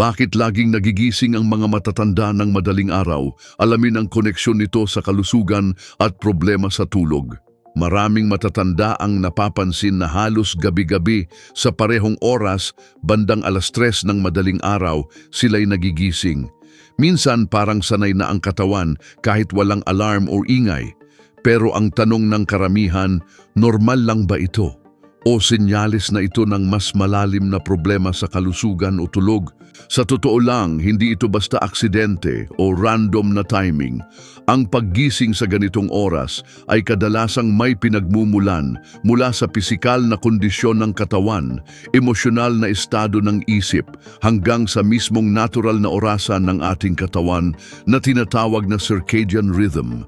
Bakit laging nagigising ang mga matatanda ng madaling araw? Alamin ang koneksyon nito sa kalusugan at problema sa tulog. Maraming matatanda ang napapansin na halos gabi-gabi sa parehong oras, bandang alas tres ng madaling araw, sila'y nagigising. Minsan parang sanay na ang katawan kahit walang alarm o ingay. Pero ang tanong ng karamihan, normal lang ba ito? O senyales na ito ng mas malalim na problema sa kalusugan o tulog? Sa totoo lang, hindi ito basta aksidente o random na timing. Ang paggising sa ganitong oras ay kadalasang may pinagmumulan mula sa pisikal na kondisyon ng katawan, emosyonal na estado ng isip, hanggang sa mismong natural na orasan ng ating katawan na tinatawag na circadian rhythm.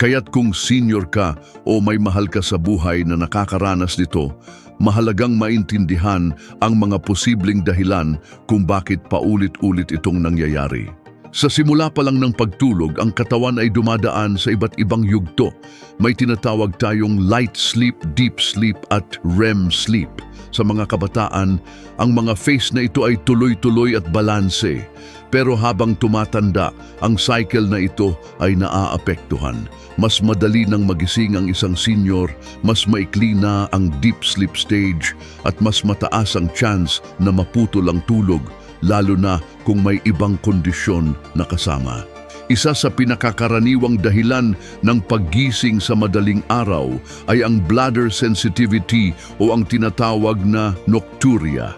Kaya't kung senior ka o may mahal ka sa buhay na nakakaranas nito, mahalagang maintindihan ang mga posibleng dahilan kung bakit paulit-ulit itong nangyayari. Sa simula pa lang ng pagtulog, ang katawan ay dumadaan sa iba't ibang yugto. May tinatawag tayong light sleep, deep sleep at REM sleep. Sa mga kabataan, ang mga phase na ito ay tuloy-tuloy at balanse. Pero habang tumatanda, ang cycle na ito ay naaapektuhan. Mas madali nang magising ang isang senior, mas maikli na ang deep sleep stage at mas mataas ang chance na maputol ang tulog, lalo na kung may ibang kondisyon na kasama. Isa sa pinakakaraniwang dahilan ng paggising sa madaling araw ay ang bladder sensitivity o ang tinatawag na nocturia.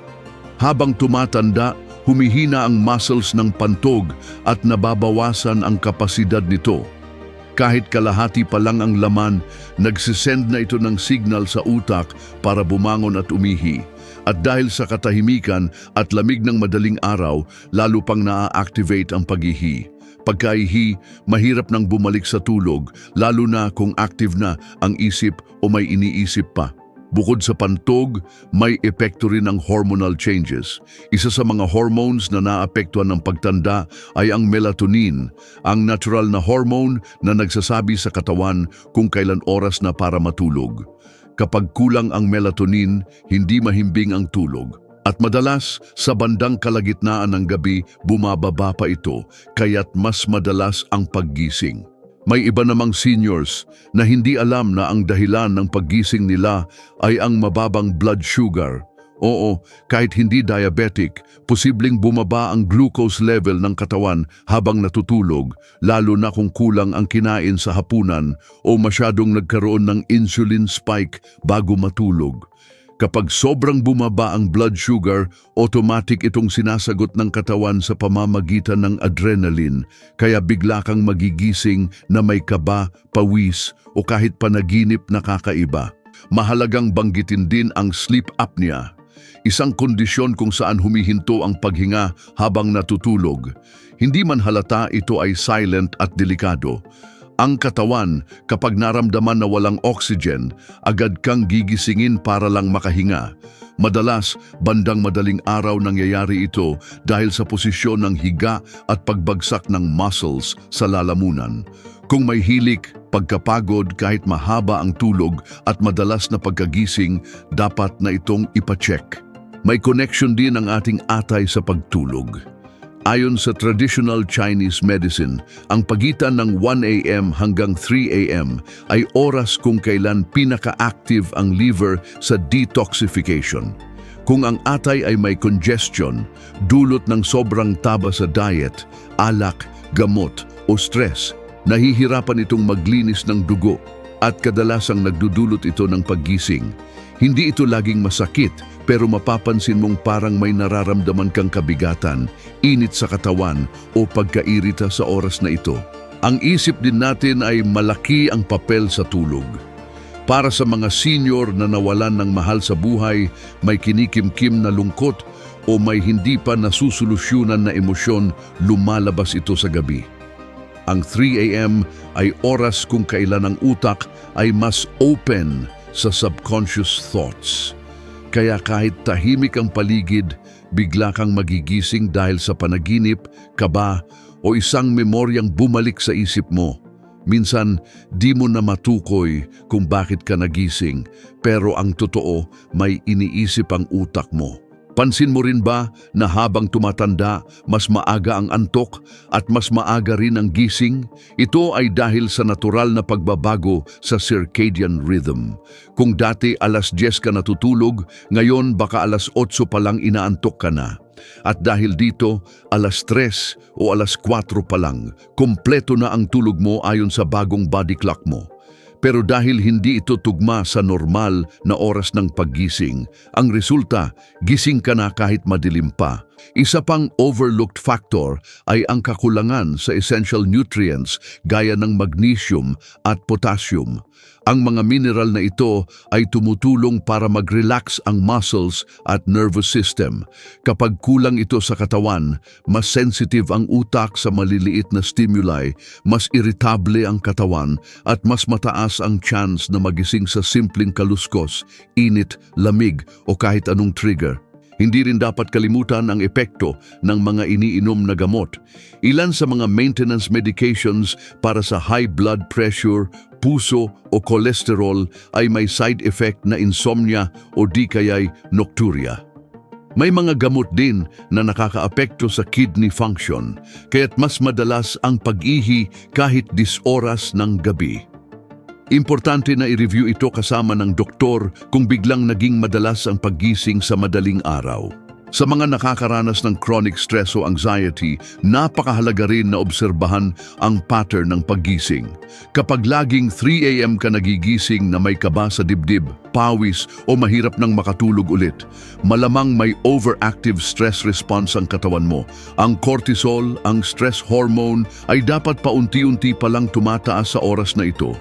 Habang tumatanda, humihina ang muscles ng pantog at nababawasan ang kapasidad nito. Kahit kalahati pa lang ang laman, nagsisend na ito ng signal sa utak para bumangon at umihi. At dahil sa katahimikan at lamig ng madaling araw, lalo pang naa-activate ang paghihi. Pagkaihi, mahirap nang bumalik sa tulog, lalo na kung active na ang isip o may iniisip pa. Bukod sa pantog, may epekto rin ang hormonal changes. Isa sa mga hormones na naapektuhan ng pagtanda ay ang melatonin, ang natural na hormone na nagsasabi sa katawan kung kailan oras na para matulog. Kapag kulang ang melatonin, hindi mahimbing ang tulog. At madalas, sa bandang kalagitnaan ng gabi, bumababa pa ito, kaya't mas madalas ang paggising. May iba namang seniors na hindi alam na ang dahilan ng paggising nila ay ang mababang blood sugar. Oo, kahit hindi diabetic, posibleng bumaba ang glucose level ng katawan habang natutulog, lalo na kung kulang ang kinain sa hapunan o masyadong nagkaroon ng insulin spike bago matulog. Kapag sobrang bumaba ang blood sugar, automatic itong sinasagot ng katawan sa pamamagitan ng adrenaline, kaya bigla kang magigising na may kaba, pawis o kahit panaginip na kakaiba. Mahalagang banggitin din ang sleep apnea, isang kondisyon kung saan humihinto ang paghinga habang natutulog. Hindi man halata ito ay silent at delikado. Ang katawan, kapag naramdaman na walang oxygen, agad kang gigisingin para lang makahinga. Madalas, bandang madaling araw nangyayari ito dahil sa posisyon ng higa at pagbagsak ng muscles sa lalamunan. Kung may hilik, pagkapagod kahit mahaba ang tulog at madalas na pagkagising, dapat na itong ipacheck. May connection din ang ating atay sa pagtulog. Ayon sa traditional Chinese medicine, ang pagitan ng 1 a.m. hanggang 3 a.m. ay oras kung kailan pinaka-active ang liver sa detoxification. Kung ang atay ay may congestion, dulot ng sobrang taba sa diet, alak, gamot o stress, nahihirapan itong maglinis ng dugo at kadalasang nagdudulot ito ng paggising. Hindi ito laging masakit pero mapapansin mong parang may nararamdaman kang kabigatan, init sa katawan o pagkairita sa oras na ito. Ang isip din natin ay malaki ang papel sa tulog. Para sa mga senior na nawalan ng mahal sa buhay, may kinikimkim na lungkot o may hindi pa nasusolusyunan na emosyon, lumalabas ito sa gabi. Ang 3 a.m. ay oras kung kailan ang utak ay mas open sa subconscious thoughts. Kaya kahit tahimik ang paligid, bigla kang magigising dahil sa panaginip, kaba o isang memoryang bumalik sa isip mo. Minsan, di mo na matukoy kung bakit ka nagising, pero ang totoo, may iniisip ang utak mo. Pansin mo rin ba na habang tumatanda, mas maaga ang antok at mas maaga rin ang gising? Ito ay dahil sa natural na pagbabago sa circadian rhythm. Kung dati alas 10 ka natutulog, ngayon baka alas 8 pa lang inaantok ka na. At dahil dito, alas 3 o alas 4 pa lang, kompleto na ang tulog mo ayon sa bagong body clock mo. Pero dahil hindi ito tugma sa normal na oras ng paggising, ang resulta, gising ka na kahit madilim pa. Isa pang overlooked factor ay ang kakulangan sa essential nutrients gaya ng magnesium at potassium. Ang mga mineral na ito ay tumutulong para mag-relax ang muscles at nervous system. Kapag kulang ito sa katawan, mas sensitive ang utak sa maliliit na stimuli, mas irritable ang katawan at mas mataas ang chance na magising sa simpleng kaluskos, init, lamig o kahit anong trigger. Hindi rin dapat kalimutan ang epekto ng mga iniinom na gamot. Ilan sa mga maintenance medications para sa high blood pressure, puso o cholesterol ay may side effect na insomnia o di kaya'y nocturia. May mga gamot din na nakakaapekto sa kidney function, kaya't mas madalas ang pag-ihi kahit disoras ng gabi. Importante na i-review ito kasama ng doktor kung biglang naging madalas ang paggising sa madaling araw. Sa mga nakakaranas ng chronic stress o anxiety, napakahalaga rin na obserbahan ang pattern ng paggising. Kapag laging 3 a.m. ka nagigising na may kaba sa dibdib, pawis o mahirap nang makatulog ulit, malamang may overactive stress response ang katawan mo. Ang cortisol, ang stress hormone, ay dapat paunti-unti pa lang tumataas sa oras na ito.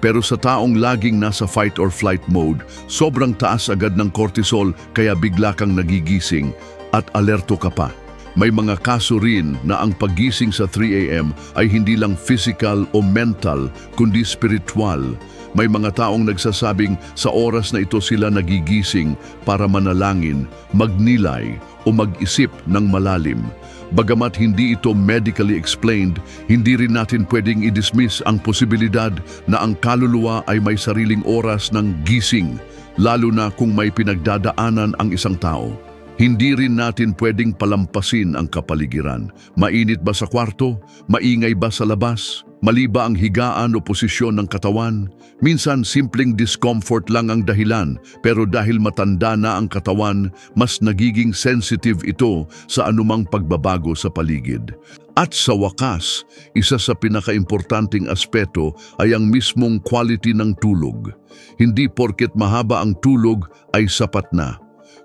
Pero sa taong laging nasa fight or flight mode, sobrang taas agad ng cortisol kaya bigla kang nagigising at alerto ka pa. May mga kaso rin na ang paggising sa 3 a.m. ay hindi lang physical o mental kundi spiritual. May mga taong nagsasabing sa oras na ito sila nagigising para manalangin, magnilay o mag-isip ng malalim. Bagamat hindi ito medically explained, hindi rin natin pwedeng i-dismiss ang posibilidad na ang kaluluwa ay may sariling oras ng gising, lalo na kung may pinagdadaanan ang isang tao. Hindi rin natin pwedeng palampasin ang kapaligiran. Mainit ba sa kwarto? Maingay ba sa labas? Mali ba ang higaan o posisyon ng katawan? Minsan simpleng discomfort lang ang dahilan, pero dahil matanda na ang katawan, mas nagiging sensitive ito sa anumang pagbabago sa paligid. At sa wakas, isa sa pinakaimportanting aspeto ay ang mismong quality ng tulog. Hindi porket mahaba ang tulog ay sapat na.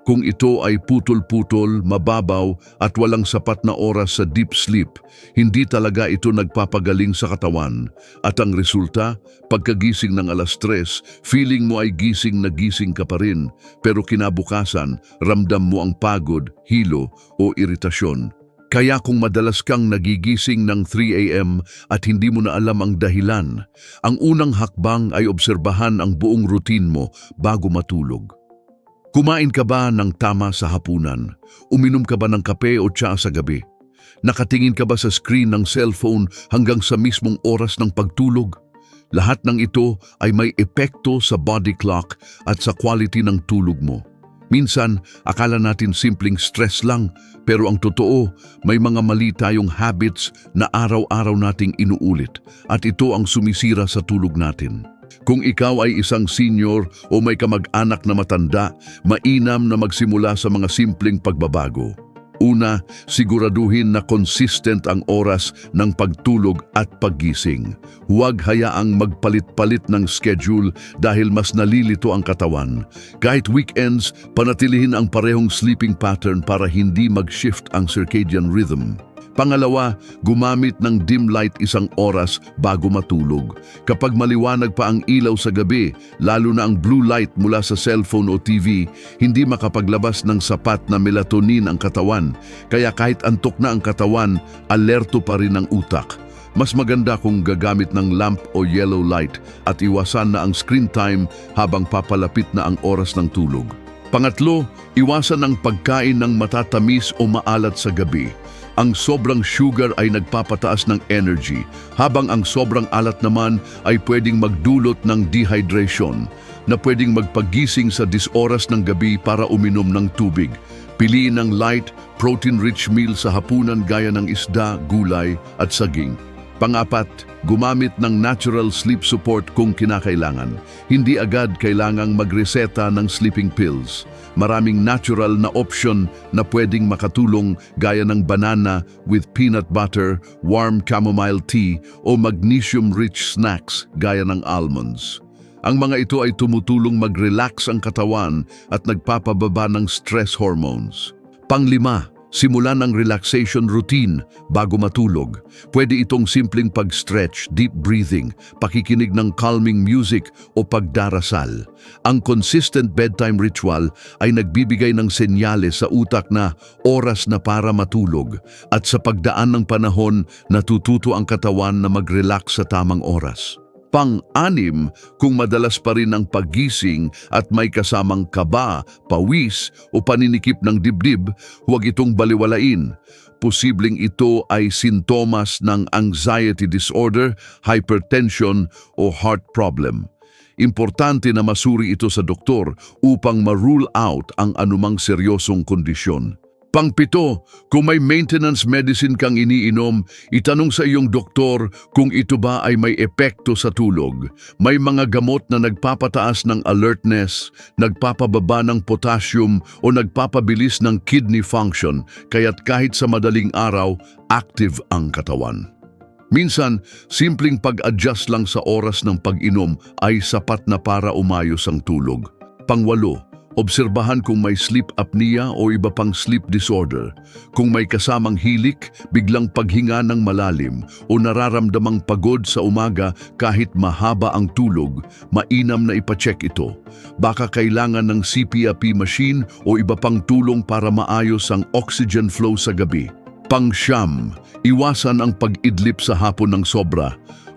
Kung ito ay putol-putol, mababaw at walang sapat na oras sa deep sleep, hindi talaga ito nagpapagaling sa katawan. At ang resulta, pagkagising ng alas tres, feeling mo ay gising na gising ka pa rin, pero kinabukasan, ramdam mo ang pagod, hilo o iritasyon. Kaya kung madalas kang nagigising ng 3 a.m. at hindi mo na alam ang dahilan, ang unang hakbang ay obserbahan ang buong routine mo bago matulog. Kumain ka ba ng tama sa hapunan? Uminom ka ba ng kape o tsa sa gabi? Nakatingin ka ba sa screen ng cellphone hanggang sa mismong oras ng pagtulog? Lahat ng ito ay may epekto sa body clock at sa quality ng tulog mo. Minsan, akala natin simpleng stress lang, pero ang totoo, may mga mali tayong habits na araw-araw nating inuulit at ito ang sumisira sa tulog natin. Kung ikaw ay isang senior o may kamag-anak na matanda, mainam na magsimula sa mga simpleng pagbabago. Una, siguraduhin na consistent ang oras ng pagtulog at paggising. Huwag hayaang magpalit-palit ng schedule dahil mas nalilito ang katawan. Kahit weekends, panatilihin ang parehong sleeping pattern para hindi mag-shift ang circadian rhythm. Pangalawa, gumamit ng dim light isang oras bago matulog. Kapag maliwanag pa ang ilaw sa gabi, lalo na ang blue light mula sa cellphone o TV, hindi makapaglabas ng sapat na melatonin ang katawan. Kaya kahit antok na ang katawan, alerto pa rin ang utak. Mas maganda kung gagamit ng lamp o yellow light at iwasan na ang screen time habang papalapit na ang oras ng tulog. Pangatlo, iwasan ang pagkain ng matatamis o maalat sa gabi. Ang sobrang sugar ay nagpapataas ng energy, habang ang sobrang alat naman ay pwedeng magdulot ng dehydration, na pwedeng magpagising sa disoras ng gabi para uminom ng tubig. Piliin ang light, protein-rich meal sa hapunan gaya ng isda, gulay at saging. Pangapat, gumamit ng natural sleep support kung kinakailangan. Hindi agad kailangang magreseta ng sleeping pills. Maraming natural na option na pwedeng makatulong gaya ng banana with peanut butter, warm chamomile tea o magnesium-rich snacks gaya ng almonds. Ang mga ito ay tumutulong mag-relax ang katawan at nagpapababa ng stress hormones. Panglima, simulan ang relaxation routine bago matulog. Pwede itong simpleng pag-stretch, deep breathing, pakikinig ng calming music o pagdarasal. Ang consistent bedtime ritual ay nagbibigay ng senyales sa utak na oras na para matulog at sa pagdaan ng panahon natututo ang katawan na mag-relax sa tamang oras. Pang-anim, kung madalas pa rin ang pagising at may kasamang kaba, pawis o paninikip ng dibdib, huwag itong baliwalain. Posibleng ito ay sintomas ng anxiety disorder, hypertension o heart problem. Importante na masuri ito sa doktor upang ma-rule out ang anumang seryosong kondisyon. Pangpito, kung may maintenance medicine kang iniinom, itanong sa iyong doktor kung ito ba ay may epekto sa tulog. May mga gamot na nagpapataas ng alertness, nagpapababa ng potassium o nagpapabilis ng kidney function, kaya't kahit sa madaling araw, active ang katawan. Minsan, simpleng pag-adjust lang sa oras ng pag-inom ay sapat na para umayos ang tulog. Pangwalo, obserbahan kung may sleep apnea o iba pang sleep disorder. Kung may kasamang hilik, biglang paghinga ng malalim o nararamdamang pagod sa umaga kahit mahaba ang tulog, mainam na ipacheck ito. Baka kailangan ng CPAP machine o iba pang tulong para maayos ang oxygen flow sa gabi. Pangsyam, iwasan ang pag-idlip sa hapon ng sobra.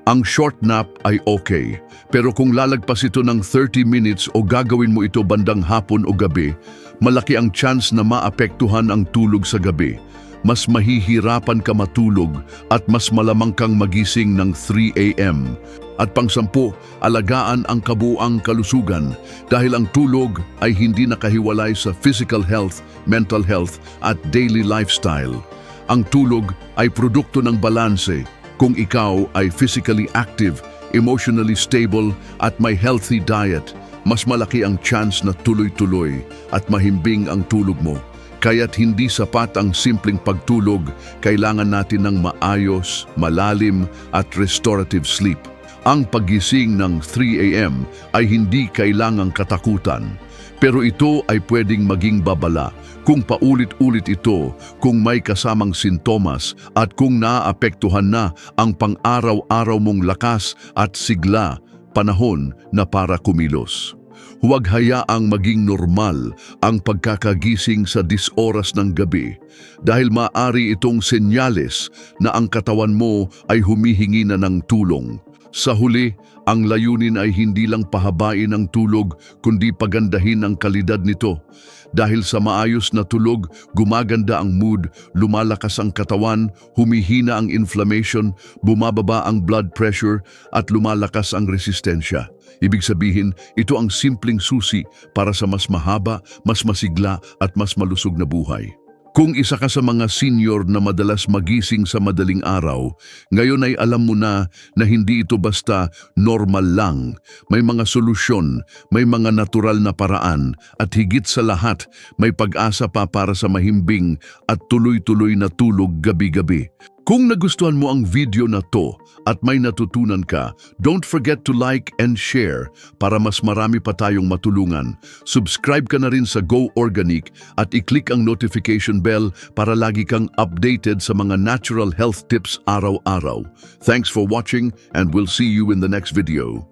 Ang short nap ay okay, pero kung lalagpas ito ng 30 minutes o gagawin mo ito bandang hapon o gabi, malaki ang chance na maapektuhan ang tulog sa gabi. Mas mahihirapan ka matulog at mas malamang kang magising ng 3 a.m. At pangsampu, alagaan ang kabuang kalusugan dahil ang tulog ay hindi nakahiwalay sa physical health, mental health at daily lifestyle. Ang tulog ay produkto ng balanse kung ikaw ay physically active, emotionally stable at may healthy diet, mas malaki ang chance na tuloy-tuloy at mahimbing ang tulog mo. Kaya't hindi sapat ang simpleng pagtulog, kailangan natin ng maayos, malalim at restorative sleep. Ang pagising ng 3 a.m. ay hindi kailangang katakutan. Pero ito ay pwedeng maging babala kung paulit-ulit ito, kung may kasamang sintomas at kung naapektuhan na ang pang-araw-araw mong lakas at sigla, panahon na para kumilos. Huwag hayaang maging normal ang pagkakagising sa disoras ng gabi dahil maari itong senyales na ang katawan mo ay humihingi na ng tulong. Sa huli, ang layunin ay hindi lang pahabain ang tulog kundi pagandahin ang kalidad nito. Dahil sa maayos na tulog, gumaganda ang mood, lumalakas ang katawan, humihina ang inflammation, bumababa ang blood pressure at lumalakas ang resistensya. Ibig sabihin, ito ang simpleng susi para sa mas mahaba, mas masigla at mas malusog na buhay. Kung isa ka sa mga senior na madalas magising sa madaling araw, ngayon ay alam mo na na hindi ito basta normal lang. May mga solusyon, may mga natural na paraan, at higit sa lahat, may pag-asa pa para sa mahimbing at tuloy-tuloy na tulog gabi-gabi. Kung nagustuhan mo ang video na to at may natutunan ka, don't forget to like and share para mas marami pa tayong matulungan. Subscribe ka na rin sa Go Organic at i-click ang notification bell para lagi kang updated sa mga natural health tips araw-araw. Thanks for watching and we'll see you in the next video.